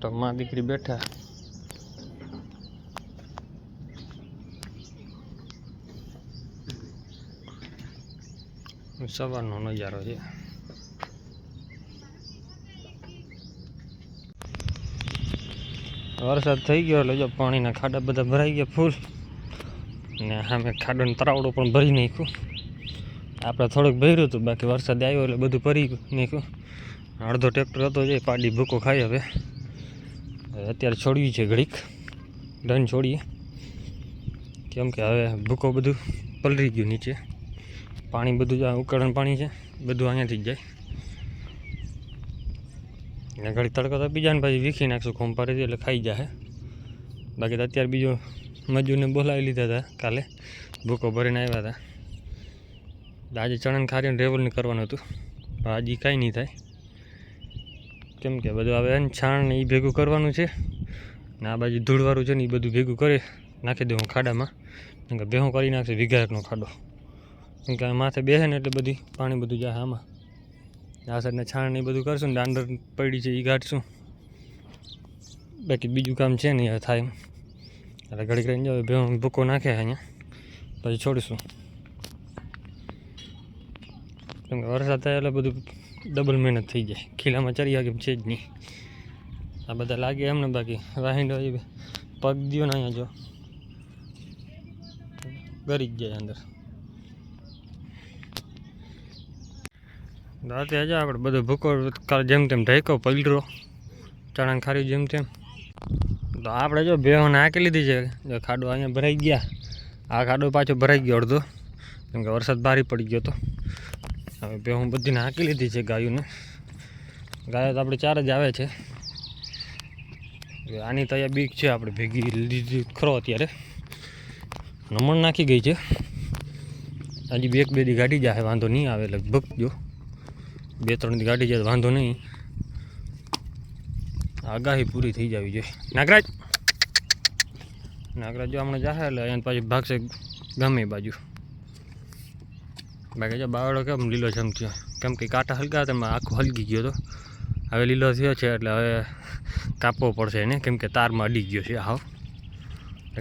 તો માં દીકરી બેઠા. સવારનો નજારો છે. વરસાદ થઈ ગયો એટલે જો પાણીના ખાડા બધા ભરાઈ ગયા ફૂલ. ને સામે ખાડાનો તરાવડો પણ ભરી નાખ્યું. આપણે થોડુંક ભર્યું હતું, બાકી વરસાદ આવ્યો એટલે બધું ભરી નાખ્યું. અડધો ટ્રેક્ટર હતો જે, પાડી ભૂકો ખાઈ હવે હવે. અત્યારે છોડ્યું છે ઘડીક. ડન છોડીએ. કેમ કે હવે ભૂકો બધું પલરી ગયું નીચે. પાણી બધું ઉકળણ પાણી છે, બધું અહીંયાથી જ જાય. અને ઘડી તડકો તો બીજાને પછી વીખી નાખશું ખોંપારેથી એટલે ખાઈ જાય બાકી તો અત્યારે બીજો મજૂરને બોલાવી લીધા હતા કાલે. ભૂકો ભરીને આવ્યા હતા. આજે ને ખારીને રેવલને કરવાનું હતું. આજે કાંઈ નહીં થાય. કેમ કે બધું એને છાણ ને એ ભેગું કરવાનું છે. ને આ બાજુ ધૂળવાળું છે ને એ બધું ભેગું કરી. નાખી દઉં ખાડામાં. કેમ કે ભેહું કરી નાખશે વીઘાકનો ખાડો. કેમ કે માથે બેસે ને એટલે બધી પાણી બધું જાય આમાં. આ સાઈડને છાણ ને એ બધું કરશું ને દાંડર પડી છે એ ગાઢશું બાકી બીજું કામ છે નહીં થાય એમ. એટલે ઘડી રહીને જાવ ભેહું ભૂકો નાખે અહીંયા. પછી છોડીશું. કેમ કે વરસાદ થાય એટલે બધું ડબલ મહેનત થઈ જાય. ખીલામાં ચરી કેમ છે જ નહીં. આ બધા લાગે એમને બાકી. રાહિંડો પગ દો ને અહીંયા જો. ગરી જ જાય અંદર. રાતે આજે આપણે બધો ભૂકો જેમ તેમ ઢેકો પલટરો ચણા ખારી જેમ તેમ. તો આપણે જો બે નાખી લીધી છે. જો ખાડો અહીંયા ભરાઈ ગયા. આ ખાડો પાછો ભરાઈ ગયો અડધો. કેમ કે વરસાદ ભારી પડી ગયો તો. હવે બેહું બધી નાખી લીધી છે ગાયોને. ગાયો તો આપણે ચાર જ આવે છે. આની તો અહીંયા બીક છે આપણે ભેગી લીધી ખરો અત્યારે. નમણ નાખી ગઈ છે. હજી બે એક બે દી ગાડી જાય, વાંધો નહીં આવે લગભગ, જો. બે ત્રણ દી ગાડી જાય વાંધો નહીં. આગાહી પૂરી થઈ જવી જોઈએ. નાગરાજ! નાગરાજ જો હમણાં જાહે એટલે અહીંયા પાછી ભાગશે ગમે બાજુ. બાકી જો બાવળો કેમ લીલો છમ થયો. કેમ કે કાંટા હલકા હતા, એમાં આખો હલકી ગયો હતો. હવે લીલો થયો છે, એટલે હવે કાપવો પડશે એને. કેમ કે તારમાં અડી ગયો છે, હાવ.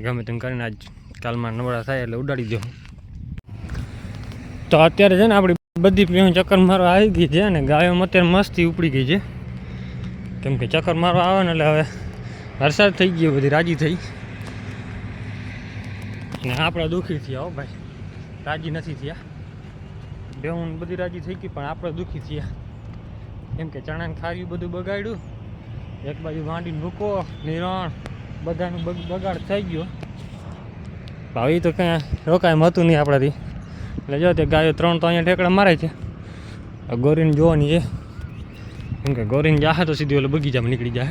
ગમે તેમ કરીને આજ કાલમાં નબળા થાય એટલે ઉડાડી દઉં તો અત્યારે છે ને આપણી બધી પીણ ચક્કર મારવા આવી ગઈ છે અને ગાયોમાં અત્યારે મસ્તી ઉપડી ગઈ છે. કેમ કે ચક્કર મારવા આવે ને એટલે હવે વરસાદ થઈ ગયો, બધી રાજી થઈ. ને આપણા દુઃખી થયા હો ભાઈ. રાજી નથી થયા. બેહું બધી રાજી થઈ ગઈ, પણ આપણે દુઃખી થયા કેમ કે ચણાને ખાર્યું બધું બગાડ્યું. એક બાજુ માંડીને ભૂકો નિરણ, બધાનું બગ- બગાડ થઈ ગયો. ભાવી તો કાંઈ રોકાય હતું નહીં આપણાથી. એટલે જો તે ગાયો ત્રણ તો અહીંયા ઠેકડા મારે છે. ગોરીને જોવાની છે. કેમ કે ગોરીને જાહે તો સીધી ઓલે બગીચામાં નીકળી જાય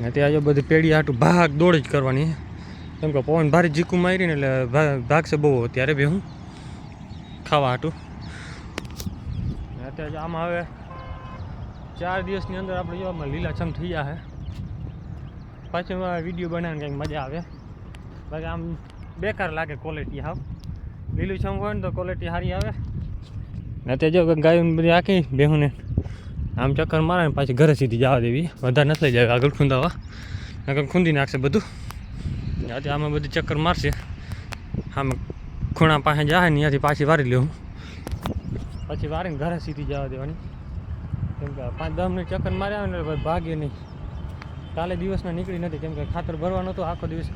ને ત્યાં જો બધી પેઢી આટું ભાગ દોડ જ કરવાની છે. કેમ કે પવન ભારે જીકું મારીને એટલે ભાગશે બહુ ત્યારે બી હું. ખાવા હાટું. અત્યારે આમાં હવે ચાર દિવસની અંદર આપણે જોવામાં લીલાછમ થઈ જાય પાછું વીડિયો બનાવીને કંઈક મજા આવે. બાકી આમ બેકાર લાગે ક્વોલિટી હાવ. લીલું છમ હોય ને તો ક્વોલિટી સારી આવે. તે જો ગાયું બધી આખી બેહુને આમ ચક્કર મારે પાછી ઘરે સીધી જવા દેવી. વધારે નથી લઈ જાય આગળ ખૂંદાવા. નકર ખૂંદી નાખશે બધું. આજે આમાં બધી ચક્કર મારશે. આમાં ખૂણા પાસે જાય ને ત્યાંથી પાછી વારી લેવું પછી વારીને ઘરે સીધી જવા દેવાની. કેમ કે પાંચ દસ મિનિટ ચક્કર માર્યા ને ભાઈ ભાગે નહીં. કાલે દિવસના નીકળી નથી, કેમ કે ખાતર ભરવાનું હતું, આખો દિવસ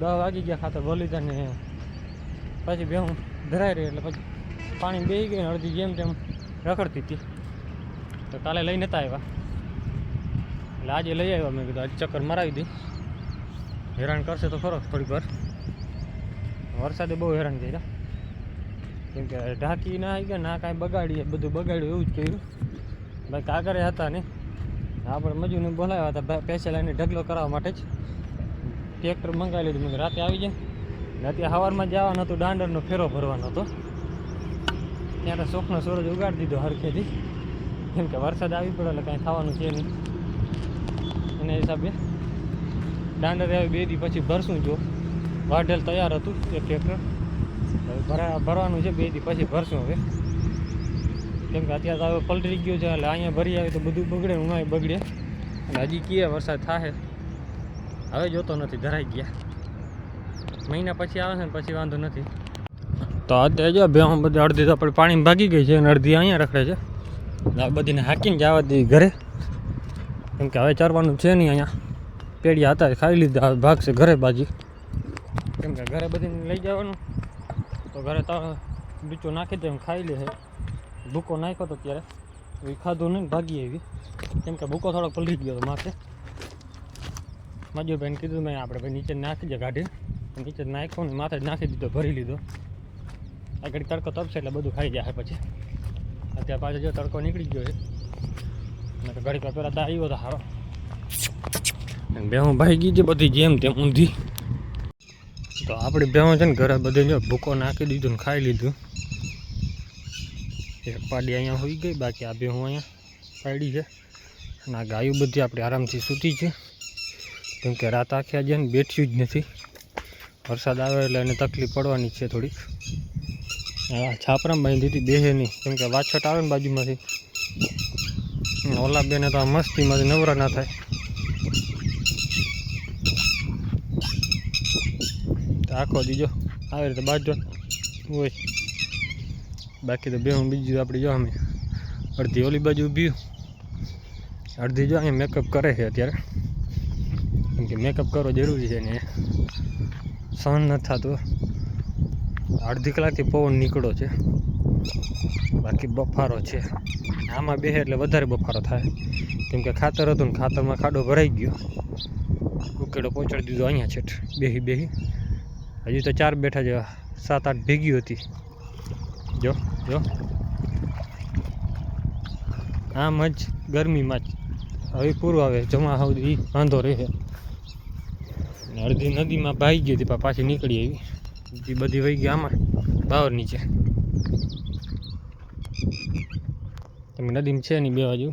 દસ વાગી ગયા ખાતર ભરી લીધા ને પછી બે હું ધરાઈ રહી એટલે પછી પાણી બે ગઈ અડધી જેમ તેમ રખડતી હતી. તો કાલે લઈ નતા આવ્યા. એટલે આજે લઈ આવ્યા, મેં કીધું આજે ચક્કર મરાવી દી હેરાન કરશે તો ખરો થોડીક વાર. વરસાદે બહુ હેરાન કર્યા. કેમ કે ઢાંકી ના આવી ગયા ના કાંઈ બગાડીએ, બધું બગાડ્યું એવું જ કર્યું. ભાઈ કાગરે હતા ને. આપણે મજૂરને બોલાવ્યા હતા ભાઈ પૈસા લઈને ઢગલો કરાવવા માટે જ. ટ્રેક્ટર મંગાવી લીધું મેં રાતે આવી જાય ને અત્યારે સવારમાં જવાનું હતું, દાંડરનો ફેરો ભરવાનો હતો. ત્યારે શોખનો સૂરજ ઉગાડી દીધો હરખેથી. કેમ કે વરસાદ આવી પડે એટલે કાંઈ થવાનું છે નહીં. એના હિસાબે દાંડર આવી બે દી પછી ભરશું જો. વાઢેલ તૈયાર હતું એ ટ્રેક્ટર હવે ભરા, ભરવાનું છે, બે દી પછી ભરશું હવે. કેમ કે અત્યારે હવે પલટી ગયું છે, એટલે અહીંયા ભરી આવે તો બધું બગડે, ઉનાય બગડે. અને હજી કીએ વરસાદ થાય હવે જોતો નથી, ધરાઈ ગયા. મહિના પછી આવે છે ને પછી વાંધો નથી. તો અત્યારે જો, બે બધી અડધી તો આપણે પાણીમાં ભાગી ગઈ છે અને અડધી અહીંયા રખડે છે. આ બધીને હાકીને જવા દઈએ ઘરે. કેમ કે હવે ચરવાનું છે નહીં અહીંયા. પેડિયા હતા ખાઈ લીધા ભાગશે ઘરે બાજી. કેમ કે ઘરે બધીને લઈ જવાનું. તો ઘરે તો બીચો નાખી દે ખાઈ લે ભૂકો નાખ્યો તો ત્યારે એ ખાધું નહીં ભાગી એવી કેમ કે ભૂકો થોડોક પલટી ગયો તો માથે. માજુભાઈને કીધું મેં, આપણે ભાઈ નીચે નાખી દે કાઢી નીચે નાખ્યો ને માથે નાખી દીધો, ભરી લીધો. આગળ તડકો તપશે એટલે બધું ખાઈ જાય પછી. અત્યારે પાછો જો તડકો નીકળી ગયો છે. ઘડી પહેલાં આવ્યો હતો સારો બેહું ભાઈ ગઈ છે બધી જેમ તેમ ઊંધી. તો આપણી બેહું છે ને ઘરે બધે જો ભૂકો નાખી દીધું ને ખાઈ લીધું. એક પાડી અહીંયા હોઈ ગઈ, બાકી આ બેહું અહીંયા પાડી છે. અને આ ગાયું બધી આપણે આરામથી સૂતી છે. કેમ કે રાત આખી આજે ને બેઠ્યું જ નથી. વરસાદ આવે એટલે એને તકલીફ પડવાની છે થોડીક. છાપરામાં બાંધી દીધી બેહે નહીં કેમ કે વાછટ આવે ને બાજુમાંથી. ઓલા બેને તો આ મસ્તીમાંથી નવરા ના થાય. તો આખો દીજો આવી રીતે બાજુ હોય બાકી તો બે હું બીજું આપણી જો અમે. અડધી ઓલી બાજુ ઊભી અડધી જો અહીંયા મેકઅપ કરે છે અત્યારે. કેમ કે મેકઅપ કરવો જરૂરી છે ને. સહન ન થતું. અડધી કલાકથી પવન નીકળો છે. બાકી બફારો છે. આમાં બેસે એટલે વધારે બફારો થાય. કેમ કે ખાતર હતું ને ખાતરમાં ખાડો ભરાઈ ગયો. ઉકેડો પહોંચાડી દીધો અહીંયા છેઠ. બેહી બેહી. હજી તો ચાર બેઠા જેવા સાત, આઠ ભેગી હતી. જો જો. આમ જ ગરમીમાં જ. હવે પૂરું આવે જમા સુધી વાંધો રહે. અડધી નદીમાં ભાઈ ગઈ હતી પાછી નીકળી આવી. એ બધી વહી ગઈ આમાં, બાવર નીચે. તમે નદીમાં છે નહીં બે બાજુ?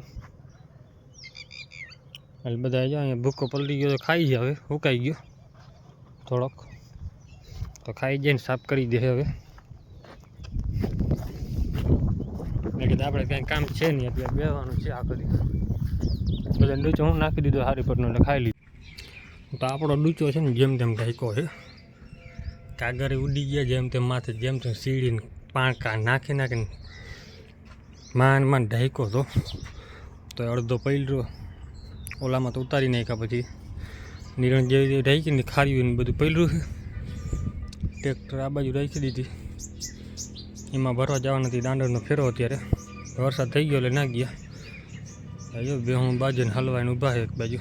એટલે બધા અહીંયા ભૂકો પલટી ગયો ખાઈ જાય હવે ઉકાઈ ગયો થોડોક. તો ખાઈ જઈને સાફ કરી દે હવે. એટલે આપણે કાંઈ કામ છે નહીં અત્યારે બેવાનું છે આ કરી. બધા ડૂચો હું નાખી દીધો હારી પરનો એટલે ખાઈ લીધું. તો આપણો ડૂચો છે ને જેમ તેમ ઢાંકો છે. કાગરે ઉડી ગયા જેમ તેમ માથે, જેમ તેમ સીડીને પાંકા નાખી નાખીને માન માન ઢાંકો તો. તો અડધો પૈલરો ઓલામાં તો ઉતારી નાખ્યા પછી નિરણ જેવી ઢાંકીને ખાર્યું ને બધું પૈલરું છે. ટ્રેક્ટર આ બાજુ રાખી દીધી. એમાં ભરવા જવા નથી દાંડરનો ફેરો અત્યારે. વરસાદ થઈ ગયો એટલે ના ગયા. જો બે હું બાજુને હલવાઈને ઊભા છે એક બાજુ.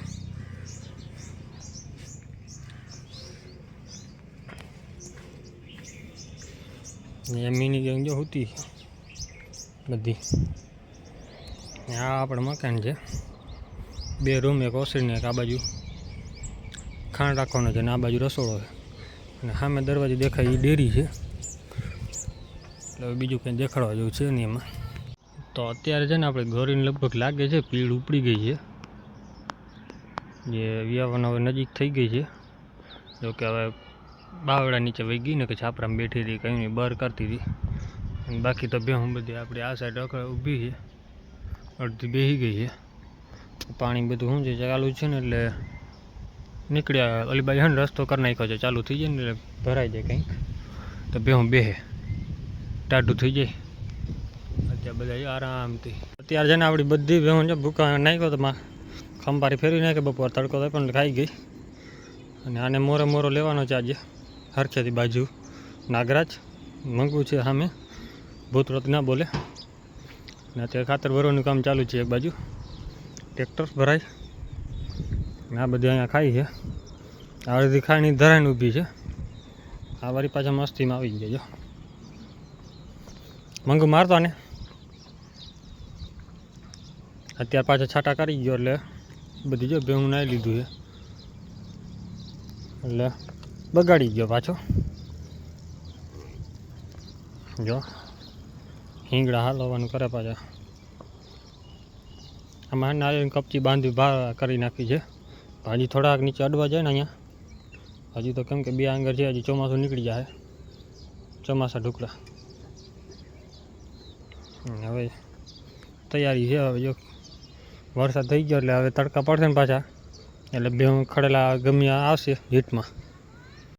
મિની ગેંગ જો હતી બધી. આ આપણે મકાન છે. બે રૂમ, એક ઓસરીને એક આ બાજુ. ખાંડ રાખવાનો છે ને આ બાજુ રસોડો છે. અને સામે દરવાજે દેખાય એ ડેરી છે. એટલે હવે બીજું કંઈ દેખાડવા જેવું છે નહીં એમાં. તો અત્યારે છે ને આપણે ગોરીને લગભગ લાગે છે પીળ ઉપડી ગઈ છે. જે વિયાવાના હવે નજીક થઈ ગઈ છે. જો કે હવે બાવડા નીચે વહી ગઈ ને કે છાપરામાં બેઠી હતી, કંઈ નહીં બહાર કરતી હતી. અને બાકી તો ભેહું બધી આપણી આ સાઈડ અખડે ઊભી છે. અડધી બેસી ગઈ છે. પાણી બધું શું છે, ચાલુ છે ને એટલે નીકળ્યા ઓલી બાજુ હે રસ્તો કરી નાખ્યો છે, ચાલુ થઈ જાય ને એટલે ભરાઈ જાય કંઈક. તો બે હું બેહે, ટાઢું થઈ જાય. અત્યારે બધા આરામથી. અત્યારે જેને આપણી બધી ભેહું છે ભૂકા નાખ્યો તો માં ખંભારી ફેરવી નાખે, બપોર તડકો થાય પણ ખાઈ ગઈ. અને આને મોરે મોરો લેવાનો છે આજે, હરખેથી બાજુ. નાગરાજ મંગવું છે સામે. ભૂતરત ના બોલે. ને અત્યારે ખાતર ભરવાનું કામ ચાલુ છે એક બાજુ. ટ્રેક્ટર ભરાય. આ બધી અહીંયા ખાઈ છે. આ બધી ખાઈની ધરાઈને ઊભી છે. આ વારી પાછા મસ્તીમાં આવી ગયા જો. મંગુ મારતો ને અત્યારે પાછા છાટા કરી ગયો એટલે બધી જો ભેહું નાઈ લીધું છે. એટલે બગાડી ગયો પાછો. જો, હિંગડા હાલવાનું કરે પાછા. આમાં નારિયેળ કપચી બાંધી બહાર કરી નાખી છે. હજી થોડાક નીચે અડવા જાય ને અહીંયા. હજી તો કેમ કે બે આંગર છે, હજી ચોમાસું નીકળી જાય. ચોમાસા ઢોકળા. હવે તૈયારી છે, હવે જો વરસાદ થઈ ગયો એટલે હવે તડકા પડશે ને પાછા. એટલે બે ખડેલા ગમ્યા આવશે હીટમાં.